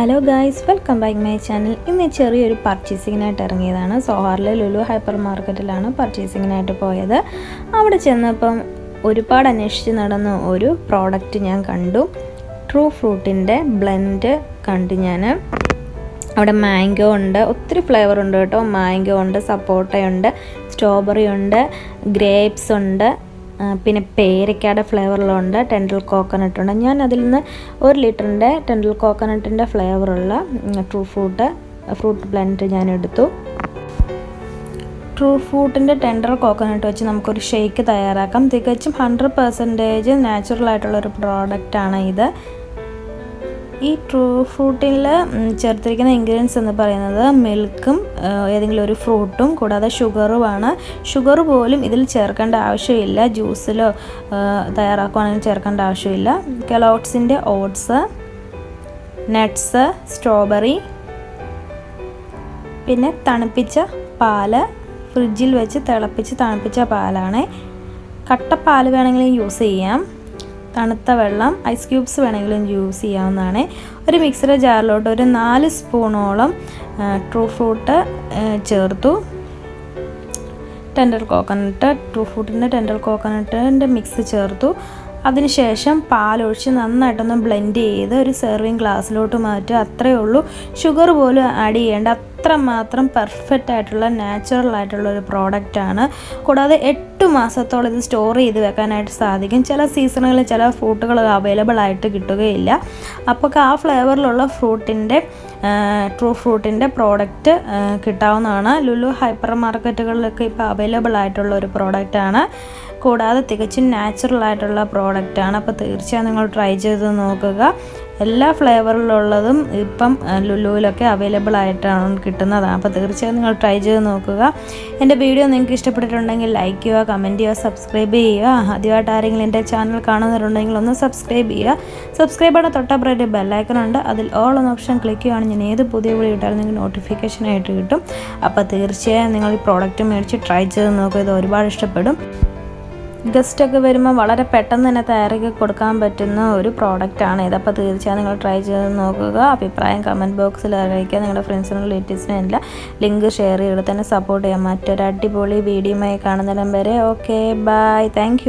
Hello guys welcome back my channel ഇന്ന് ചെറിയൊരു പർച്ചേസിങ്ങിനായിട്ട് ഇറങ്ങിയതാണ്. സോഹാറിലെ ലുലു ഹൈപ്പർ മാർക്കറ്റിലാണ് പർച്ചേസിങ്ങിനായിട്ട് പോയത്. അവിടെ ചെന്നപ്പം ഒരുപാട് അന്വേഷിച്ച് നടന്ന ഒരു പ്രോഡക്റ്റ് ഞാൻ കണ്ടു. ട്രൂ ഫ്രൂട്ടിന്റെ ബ്ലെൻഡ് കണ്ടു ഞാൻ. അവിടെ മാംഗോ ഉണ്ട് ഒത്തിരി ഫ്ലേവർ ഉണ്ട് കേട്ടോ. മാംഗോ ഉണ്ട് സപ്പോട്ടയുണ്ട് സ്ട്രോബെറി ഉണ്ട് ഗ്രേപ്സ് ഉണ്ട്. പിന്നെ പേരയ്ക്കയുടെ ഫ്ലേവറിലുണ്ട് ടെൻഡൽ കോക്കനട്ട് ഉണ്ട് ഞാൻ അതിൽ നിന്ന് ഒരു ലിറ്ററിന്റെ ടെൻഡൽ കോക്കനട്ടിന്റെ ഫ്ലേവറുള്ള ട്രൂ ഫ്രൂട്ട് ഫ്രൂട്ട് ബ്ലെൻഡ് ഞാൻ എടുത്തു. ട്രൂ ഫ്രൂട്ടിന്റെ ടെൻഡർ കോക്കനട്ട് വെച്ച് നമുക്കൊരു ഷേക്ക് തയ്യാറാക്കാം. തികച്ചും ഹൺഡ്രഡ് പെർസെന്റേജ് നാച്ചുറൽ ആയിട്ടുള്ളൊരു പ്രോഡക്റ്റാണ് ഇത്. ഈ ട്രൂ ഫ്രൂട്ടിൽ ചേർത്തിരിക്കുന്ന ഇൻഗ്രീഡിയൻസ് എന്ന് പറയുന്നത് മിൽക്കും ഏതെങ്കിലും ഒരു ഫ്രൂട്ടും കൂടാതെ ഷുഗറുമാണ് ഷുഗർ പോലും ഇതിൽ ചേർക്കേണ്ട ആവശ്യമില്ല. ജ്യൂസിലോ തയ്യാറാക്കുവാണെങ്കിൽ ചേർക്കേണ്ട ആവശ്യമില്ല. കെലോട്ട്സിന്റെ ഓട്സ് നട്ട്സ് സ്ട്രോബെറി പിന്നെ തണുപ്പിച്ച പാൽ ഫ്രിഡ്ജിൽ വെച്ച് തിളപ്പിച്ച് തണുപ്പിച്ച പാലാണ്. കട്ടപ്പാൽ വേണമെങ്കിലും യൂസ് ചെയ്യാം. തണുത്ത വെള്ളം ഐസ് ക്യൂബ്സ് വേണമെങ്കിലും യൂസ് ചെയ്യാവുന്നതാണ്. ഒരു മിക്സർ ജാറിലോട്ട് ഒരു നാല് സ്പൂണോളം ട്രൂ ഫ്രൂട്ട് ചേർത്തു. ടെൻഡർ കോക്കനട്ട് ട്രൂ ഫ്രൂട്ടിന്റെ ടെൻഡർ കോക്കനട്ടിന്റെ മിക്സ് ചേർത്തു. അതിനുശേഷം പാലൊഴിച്ച് നന്നായിട്ടൊന്ന് ബ്ലെൻഡ് ചെയ്ത് ഒരു സെർവിങ് ഗ്ലാസ്സിലോട്ട് മാറ്റുക. അത്രയേ ഉള്ളൂ. ഷുഗർ പോലും ആഡ് ചെയ്യേണ്ട. അത്രമാത്രം പെർഫെക്റ്റ് ആയിട്ടുള്ള നാച്ചുറൽ ആയിട്ടുള്ള ഒരു പ്രോഡക്റ്റാണ് കൂടാതെ എട്ട് മാസത്തോളം ഇത് സ്റ്റോർ ചെയ്ത് വെക്കാനായിട്ട് സാധിക്കും. ചില സീസണുകളിൽ ചില ഫ്രൂട്ടുകൾ അവൈലബിൾ ആയിട്ട് കിട്ടുകയില്ല. അപ്പോൾ ആ ഫ്ലേവറിലുള്ള ഫ്രൂട്ടിന്റെ ട്രൂ ഫ്രൂട്ടിന്റെ പ്രോഡക്റ്റ് കിട്ടാവുന്നതാണ്. ലുലു ഹൈപ്പർ മാർക്കറ്റുകളിലൊക്കെ ഇപ്പോൾ അവൈലബിൾ ആയിട്ടുള്ള ഒരു പ്രോഡക്റ്റാണ് കൂടാതെ തികച്ചും നാച്ചുറൽ ആയിട്ടുള്ള പ്രോഡക്റ്റാണ് അപ്പോൾ തീർച്ചയായും നിങ്ങൾ ട്രൈ ചെയ്ത് നോക്കുക. എല്ലാ ഫ്ലേവറിലുള്ളതും ഇപ്പം ലുലുവിലൊക്കെ അവൈലബിൾ ആയിട്ടാണ് കിട്ടുന്നതാണ്. അപ്പോൾ തീർച്ചയായും നിങ്ങൾ ട്രൈ ചെയ്ത് നോക്കുക. എന്റെ വീഡിയോ നിങ്ങൾക്ക് ഇഷ്ടപ്പെട്ടിട്ടുണ്ടെങ്കിൽ ലൈക്ക് ചെയ്യുക കമന്റ് ചെയ്യുക സബ്സ്ക്രൈബ് ചെയ്യുക. ആദ്യമായിട്ട് ആരെങ്കിലും എന്റെ ചാനൽ കാണുന്നവരുണ്ടെങ്കിൽ ഒന്ന് സബ്സ്ക്രൈബ് ചെയ്യുക. സബ്സ്ക്രൈബ് ചെയ്ത തൊട്ടപ്പുറത്ത് ബെല്ലൈക്കൺ ഉണ്ട്. അതിൽ ഓൾ എന്ന ഓപ്ഷൻ ക്ലിക്ക് ചെയ്യുകയാണെങ്കിൽ ഞാൻ ഏത് പുതിയ വീഡിയോ ഇട്ടാലും നിങ്ങൾക്ക് നോട്ടിഫിക്കേഷൻ ആയിട്ട് കിട്ടും. അപ്പോൾ തീർച്ചയായും നിങ്ങൾ ഈ പ്രോഡക്റ്റ് മേടിച്ച് ട്രൈ ചെയ്ത് നോക്കുക. ഇത് ഒരുപാട് ഇഷ്ടപ്പെടും. ഗസ്റ്റൊക്കെ വരുമ്പോൾ വളരെ പെട്ടെന്ന് തന്നെ തയ്യാറാക്കി കൊടുക്കാൻ പറ്റുന്ന ഒരു പ്രോഡക്റ്റാണ് ഇത് അപ്പോൾ തീർച്ചയായും നിങ്ങൾ ട്രൈ ചെയ്ത് നോക്കുക. അഭിപ്രായം കമന്റ് ബോക്സിൽ അറിയിക്കുക. നിങ്ങളുടെ ഫ്രണ്ട്സിനും റിലേറ്റീവ്സിനും എല്ലാം ലിങ്ക് ഷെയർ ചെയ്ത് തന്നെ സപ്പോർട്ട് ചെയ്യാം. മറ്റൊരു അടിപൊളി വീഡിയോയുമായി കാണുന്നിടം വരെ. Okay bye thank